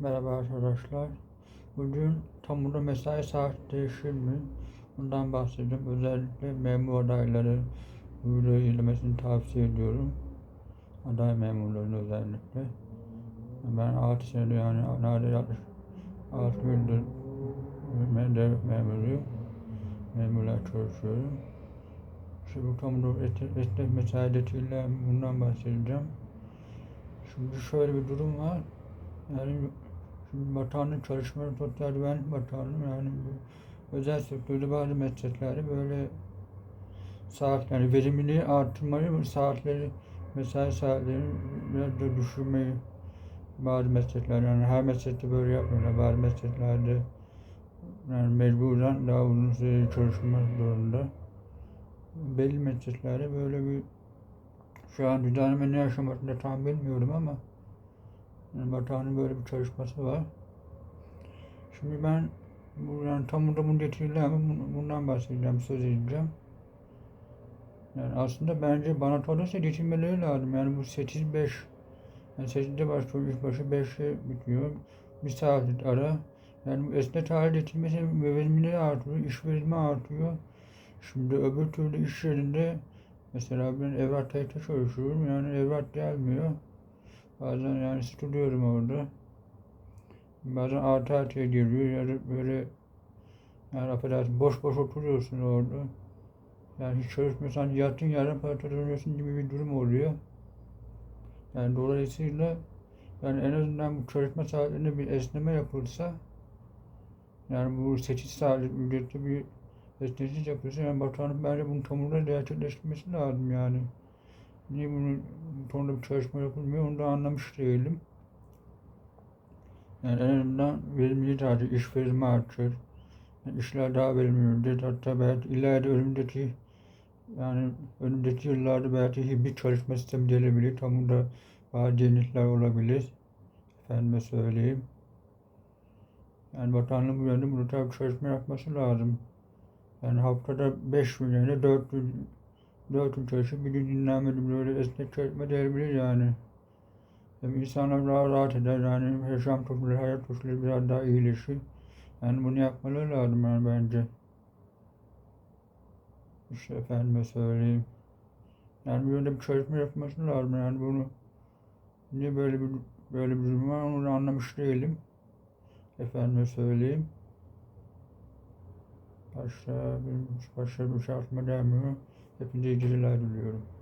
Merhaba arkadaşlar. Bugün kamuda mesai saat değişir mi? Bundan bahsedeceğim. Özellikle memur adayları videoyu izlemesini tavsiye ediyorum. Aday memurların özellikle. Ben 6 senedir yani neredeyse 6 yıldır devlet memuruyum. Memurlar çalışıyorum. Şimdi bu kamuda esnek esnek mesai detayıyla bundan bahsedeceğim. Şimdi şöyle bir durum var. Yani şimdi bakanlık çalışmaları sosyal güvenlik bakanlığı yani bu özel sektörde bazı mesleklerde böyle saat yani verimliliği artırmayı ve saatleri mesai saatlerini biraz da düşürmeyi bazı meslekler yani her meslekte böyle yapmıyorlar. Bazı mesleklerde yani mecburen daha uzun süre çalışmak zorunda. Belli mesleklerde böyle bir şu an düzenleme ne yaşamasında tam bilmiyorum ama yani Batuhan'ın böyle bir çalışması var. Şimdi ben bu yani tam da detayıyla hemen bundan bahsedeceğim, söz edeceğim. Yani aslında bence bana kalırsa geçinmeleri lazım. Yani bu 8-5 yani 8'de başlıyor, iş başı 5'e bitiyor. Bir saat ara. Yani esnek hale getirmesi verimliliği artıyor, iş verimi artıyor. Şimdi öbür türlü iş yerinde mesela ben evrak çalışıyorum. Yani evrak gelmiyor. Bazen yani sıkılıyorum orada. Bazen artı artıya geliyor ya da böyle yani affedersin boş boş oturuyorsun orada. Yani hiç çalışmıyorsan yattın yarın para kazanıyorsun gibi bir durum oluyor. Yani dolayısıyla yani en azından bu çalışma saatlerinde bir esneme yapılsa yani bu 8 saatlik ücretli bir esnetici yapılsa yani bakanlık bence bunun tamamıyla gerçekleştirmesi lazım yani. Niye bunu bu konuda bir çalışma yapılmıyor onu da anlamış değilim. Yani en azından verimli daha iş verimi artır. Yani işler daha verimli olur. Hatta belki ileride önümüzdeki yani önümüzdeki yıllarda belki hibrit çalışma sistemi gelebilir. Tam da bazı yenilikler olabilir. Efendime söyleyeyim. Yani bakanlığın bu yönde bunu tabii çalışma yapması lazım. Yani haftada 5 gün yani 4 gün 4 gün çalışıp bir gün dinlenmedi böyle esnek çalışma diyebilir yani. Hem insanlar daha rahat eder yani yaşam koşulları, hayat koşulları biraz daha iyileşir. Yani bunu yapmaları lazım yani bence. İşte efendime söyleyeyim. Yani böyle bir çalışma yapması lazım yani bunu. Niye böyle bir böyle bir durum var onu anlamış değilim. Efendime söyleyeyim. Başka bir, başka bir şey aklıma gelmiyor. Hepinize iyi geceler diliyorum.